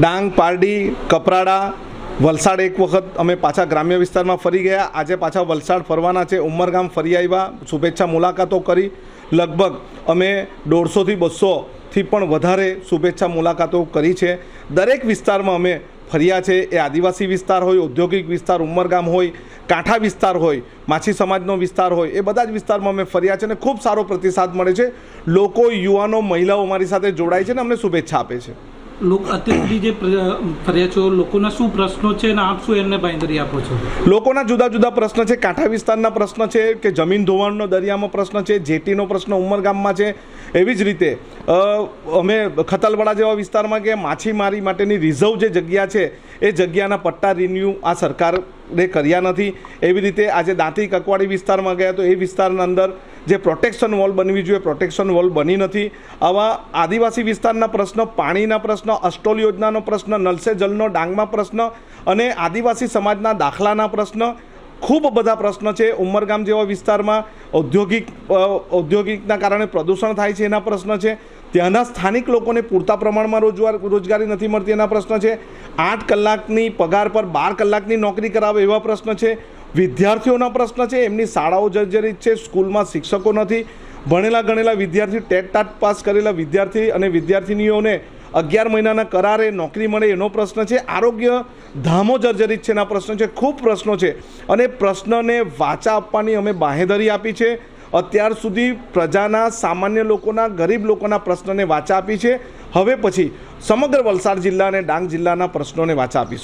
ડાંગ, પારડી, કપરાડા, વલસાડ એક વખત અમે પાછા ગ્રામ્ય વિસ્તારમાં ફરી ગયા. આજે પાછા વલસાડ ફરવાના છે. ઉમરગામ ફરી આવ્યા. શુભેચ્છા મુલાકાતો કરી. લગભગ અમે દોઢસોથી બસોથી પણ વધારે શુભેચ્છા મુલાકાતો કરી છે. દરેક વિસ્તારમાં અમે ફર્યા છે. એ આદિવાસી વિસ્તાર હોય, ઔદ્યોગિક વિસ્તાર, ઉમરગામ હોય, કાંઠા વિસ્તાર હોય, માછી સમાજનો વિસ્તાર હોય, એ બધા જ વિસ્તારમાં અમે ફર્યા છે અને ખૂબ સારો પ્રતિસાદ મળે છે. લોકો, યુવાનો, મહિલાઓ અમારી સાથે જોડાય છે અને અમને શુભેચ્છા આપે છે. અત્યાર જે ફર્યા છો, લોકોના શું પ્રશ્નો છે અને આપ શું એમને બાંધરી આપો છો? લોકોના જુદા જુદા પ્રશ્ન છે, કાંઠા વિસ્તારના પ્રશ્ન છે કે જમીન ધોવાણનો દરિયામાં પ્રશ્ન છે, જેટીનો પ્રશ્ન ઉમરગામમાં છે એવી જ રીતે અમે ખતલવાડા જેવા વિસ્તારમાં કે માછીમારી માટેની રિઝર્વ જે જગ્યા છે, એ જગ્યાના પટ્ટા રિન્યૂ આ સરકારે કર્યા નથી. એવી રીતે આજે દાંતી કકવાડી વિસ્તારમાં ગયા તો એ વિસ્તારના અંદર જે પ્રોટેક્શન વોલ બનવી જોઈએ પ્રોટેક્શન વોલ બની નથી. આવા આદિવાસી વિસ્તારના પ્રશ્ન, પાણીના પ્રશ્ન અસ્ટોલ યોજનાનો પ્રશ્ન, નલસે જલનો ડાંગમાં પ્રશ્ન અને આદિવાસી સમાજના દાખલાના પ્રશ્ન ખૂબ બધા પ્રશ્ન છે. ઉમરગામ જેવા વિસ્તારમાં ઔદ્યોગિક ઔદ્યોગિકના કારણે પ્રદૂષણ થાય છે એના પ્રશ્ન છે. ત્યાંના સ્થાનિક લોકોને પૂરતા પ્રમાણમાં રોજગાર રોજગારી નથી મળતી એના પ્રશ્ન છે. આઠ કલાકની પગાર પર બાર કલાકની નોકરી કરાવે એવા પ્રશ્ન છે. વિદ્યાર્થીઓના પ્રશ્ન છે. એમની શાળાઓ જર્જરિત છે, સ્કૂલમાં શિક્ષકો નથી. ભણેલા ગણેલા વિદ્યાર્થી ટેટ ટાટ પાસ કરેલા વિદ્યાર્થી અને વિદ્યાર્થિનીઓને અગિયાર મહિનાના કરારે નોકરી મળે એનો પ્રશ્ન છે. આરોગ્ય ધામો જર્જરિત છે એના પ્રશ્નો છે. ખૂબ પ્રશ્નો છે. અને પ્રશ્નને વાચા આપવાની અમે બાહેધરી આપી છે. અત્યાર સુધી પ્રજાના સામાન્ય લોકોના, ગરીબ લોકોના પ્રશ્નને વાચા આપી છે. હવે પછી સમગ્ર વલસાડ જિલ્લા અને ડાંગ જિલ્લાના પ્રશ્નોને વાચા આપીશું.